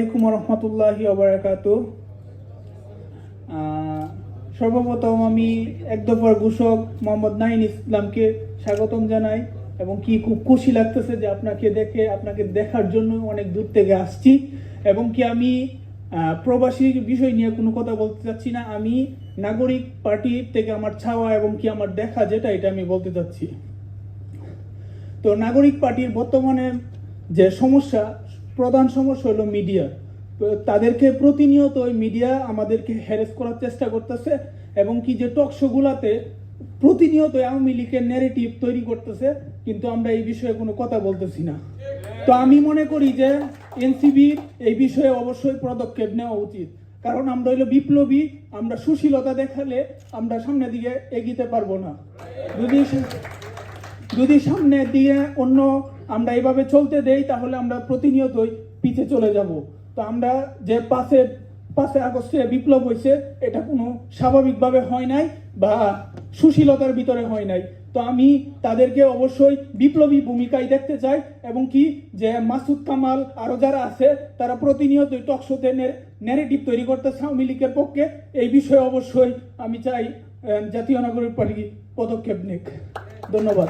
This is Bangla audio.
আলাইকুম রহমতুল্লাহি ওবরাকাত সর্বপ্রথম আমি এক ঘোষক মোহাম্মদ নাইন ইসলামকে স্বাগতম জানাই এবং কি খুব খুশি লাগতেছে যে আপনাকে দেখে, আপনাকে দেখার জন্য অনেক দূর থেকে আসছি এবং কি আমি প্রবাসীর বিষয় নিয়ে কোনো কথা বলতে চাচ্ছি না। আমি নাগরিক পার্টি থেকে আমার ছাওয়া এবং কি আমার দেখা যেটা, এটা আমি বলতে চাচ্ছি। তো নাগরিক পার্টির বর্তমানে যে সমস্যা প্রধান সমস্যা হলো মিডিয়া তাদেরকে প্রতিনিয়ত ওই মিডিয়া আমাদেরকে হ্যারেস করার চেষ্টা করতেছে এবং কি যে টক শোগুলাতে প্রতিনিয়ত আওয়ামী লীগের ন্যারেটিভ তৈরি করতেছে, কিন্তু আমরা এই বিষয়ে কোনো কথা বলতেছি না। তো আমি মনে করি যে এনসিবির এই বিষয়ে অবশ্যই পদক্ষেপ নেওয়া উচিত। কারণ আমরা হইল বিপ্লবী, আমরা সুশীলতা দেখালে আমরা সামনের দিকে এগিতে পারব না। যদি যদি সামনে দিয়ে অন্য আমরা এভাবে চলতে দেই, তাহলে আমরা প্রতিনিয়তই পিছে চলে যাব। তো আমরা যে পাশে পাশে আগস্টে বিপ্লব হয়েছে, এটা কোনো স্বাভাবিকভাবে হয় নাই বা সুশীলতার ভিতরে হয় নাই। তো আমি তাদেরকে অবশ্যই বিপ্লবী ভূমিকায় দেখতে চাই, এবং কি যে মাসুদ কামাল আরও যারা আছে, তারা প্রতিনিয়তই টকশোতে ন্যারেটিভ তৈরি করতেছে আওয়ামী লীগের পক্ষে। এই বিষয়ে অবশ্যই আমি চাই জাতীয় নাগরিক পার্টি পদক্ষেপ নিক। ধন্যবাদ।